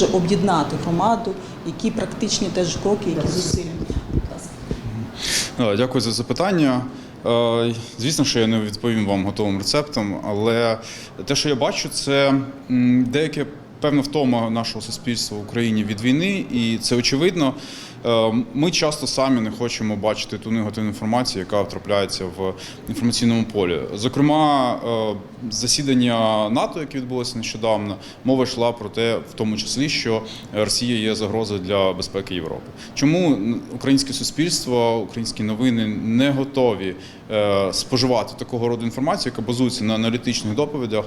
може об'єднати громаду, які практичні теж кроки, які зусилля. Е, Дякую за запитання. Е, Звісно, що я не відповім вам готовим рецептом, але те, що я бачу, це деяке певна втома нашого суспільства в Україні від війни, і це очевидно. Е, Ми часто самі не хочемо бачити ту негативну інформацію, яка трапляється в інформаційному полі. Зокрема, е, засідання НАТО, яке відбулося нещодавно, мова йшла про те, в тому числі, що Росія є загрозою для безпеки Європи. Чому українське суспільство, українські новини не готові е, споживати такого роду інформацію, яка базується на аналітичних доповідях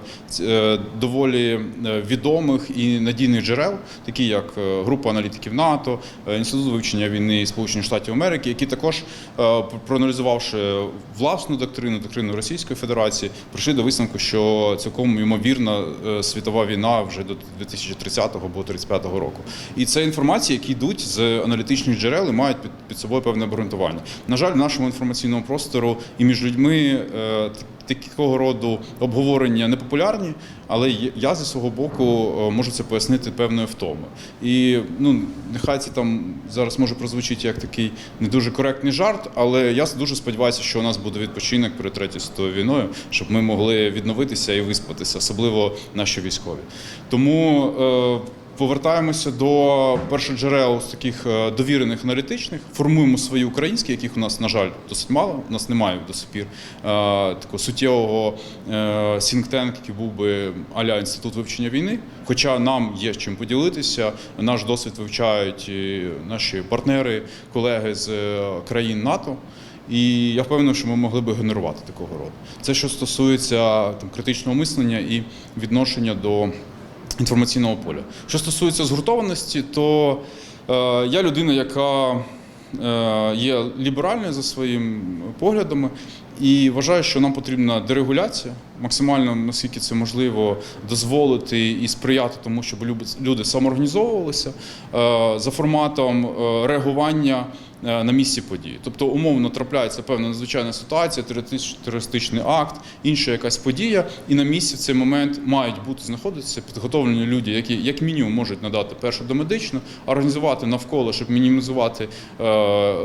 доволі відомих і надійних джерел, такі як група аналітиків НАТО, інститут вивчення війни Сполучених Штатів Америки, які також е, проаналізувавши власну доктрину, доктрину Російської Федерації, прийшли до висновку, що цілком ймовірна е, світова війна вже до 2030 або 2035 року. І це інформація, які йдуть з аналітичних джерел і мають під, під собою певне обґрунтування. На жаль, в нашому інформаційному простору і між людьми е, такого роду обговорення не популярні, але я зі свого боку е, можу це пояснити певною втомою. І ну нехай це там зараз може прозвучити як такий не дуже коректний жарт, але я дуже сподіваюся, що у нас буде відпочинок перед третьою світовою війною, щоб ми могли відновитися і виспатися, особливо наші військові. Тому. Повертаємося до першоджерел з таких е, довірених аналітичних, формуємо свої українські, яких у нас, на жаль, досить мало. У нас немає до сих пір е, такого суттєвого сінктенк, який був би аля інститут вивчення війни. Хоча нам є чим поділитися. Наш досвід вивчають наші партнери, колеги з е, країн НАТО. І я впевнений, що ми могли би генерувати такого роду. Це що стосується там критичного мислення і відношення до інформаційного поля. Що стосується згуртованості, то е, я людина, яка е, є ліберальною за своїми поглядами, і вважаю, що нам потрібна дерегуляція, максимально наскільки це можливо, дозволити і сприяти тому, щоб люди самоорганізовувалися е, за форматом е, реагування е, на місці події. Тобто, умовно трапляється певна надзвичайна ситуація, терористичний акт, інша якась подія, і на місці в цей момент мають бути знаходитися підготовлені люди, які як мінімум можуть надати першу домедичну, організувати навколо, щоб мінімізувати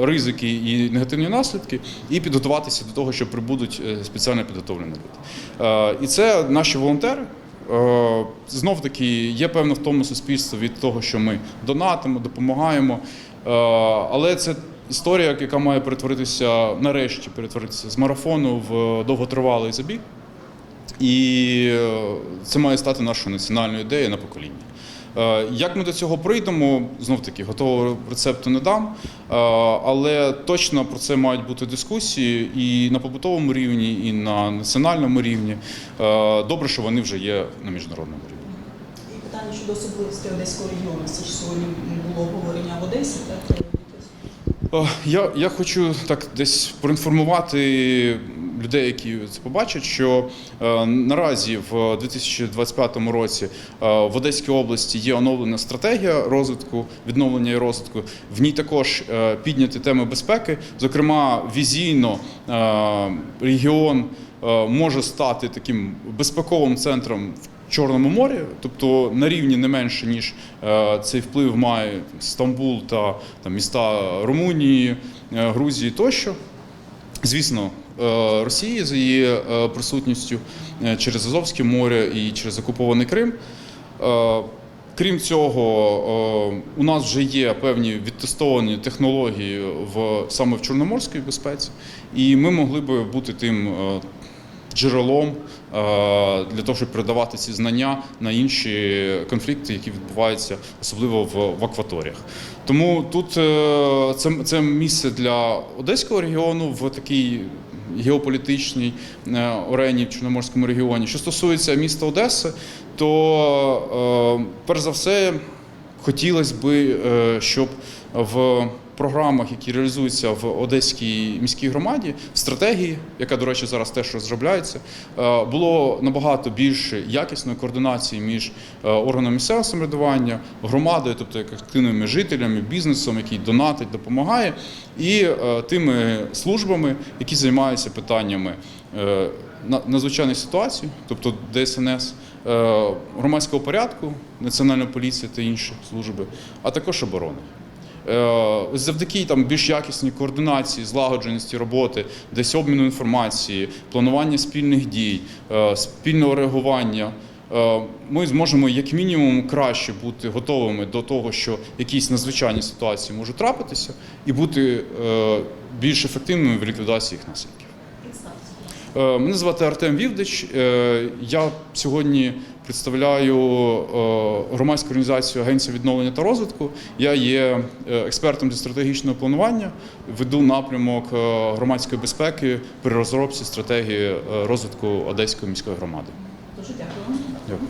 ризики і негативні наслідки, і підготуватися до того, прибудуть е, спеціально підготовлені люди. Е, і це наші волонтери. Е, Знов таки є певна втома суспільства від того, що ми донатимо, допомагаємо. Але це історія, яка має перетворитися нарешті, перетворитися з марафону в довготривалий забіг. І це має стати нашою національною ідеєю на покоління. Е, Як ми до цього прийдемо, знов таки готового рецепту не дам, е, але точно про це мають бути дискусії і на побутовому рівні, і на національному рівні. Е, Добре, що вони вже є на міжнародному рівні. І питання щодо особливостей Одеського регіону. Це ж сьогодні було обговорення в Одесі. Так Я, я хочу так десь проінформувати людей, які це побачать, що е, наразі в 2025 році е, в Одеській області є оновлена стратегія розвитку, відновлення і розвитку. В ній також е, підняті теми безпеки. Зокрема, візійно регіон може стати таким безпековим центром в Чорному морі, тобто на рівні не менше ніж цей вплив має Стамбул та там, міста Румунії, Грузії тощо. Звісно, Росії з її е, присутністю е, через Азовське море і через окупований Крим. Е, Крім цього, е, у нас вже є певні відтестовані технології в саме в Чорноморській безпеці, і ми могли би бути тим е, джерелом е, для того, щоб передавати ці знання на інші конфлікти, які відбуваються особливо в, в акваторіях. Тому тут е, це, це місце для Одеського регіону в такій геополітичній арені орені в Чорноморському регіоні. Що стосується міста Одеси, то е, перш за все хотілося би, е, щоб в програмах, які реалізуються в Одеській міській громаді, в стратегії, яка, до речі, зараз теж розробляється, е, було набагато більше якісної координації між е, органами місцевого самоврядування, громадою, тобто як активними жителями, бізнесом, який донатить, допомагає, і е, тими службами, які займаються питаннями на- надзвичайних ситуацій, тобто ДСНС, громадського порядку, національної поліції та інші служби, а також оборони. Е, Завдяки там більш якісній координації, злагодженості роботи, десь обміну інформації, планування спільних дій, е, спільного реагування. е, Ми зможемо як мінімум краще бути готовими до того, що якісь надзвичайні ситуації можуть трапитися, і бути більш ефективними в ліквідації їх наслідків. Е, Мене звати Артем Вівдич. Е, Я сьогодні представляю е, громадську організацію Агенція відновлення та розвитку. Я є експертом зі стратегічного планування, веду напрямок громадської безпеки при розробці стратегії розвитку Одеської міської громади. Дуже дякую. Дякую.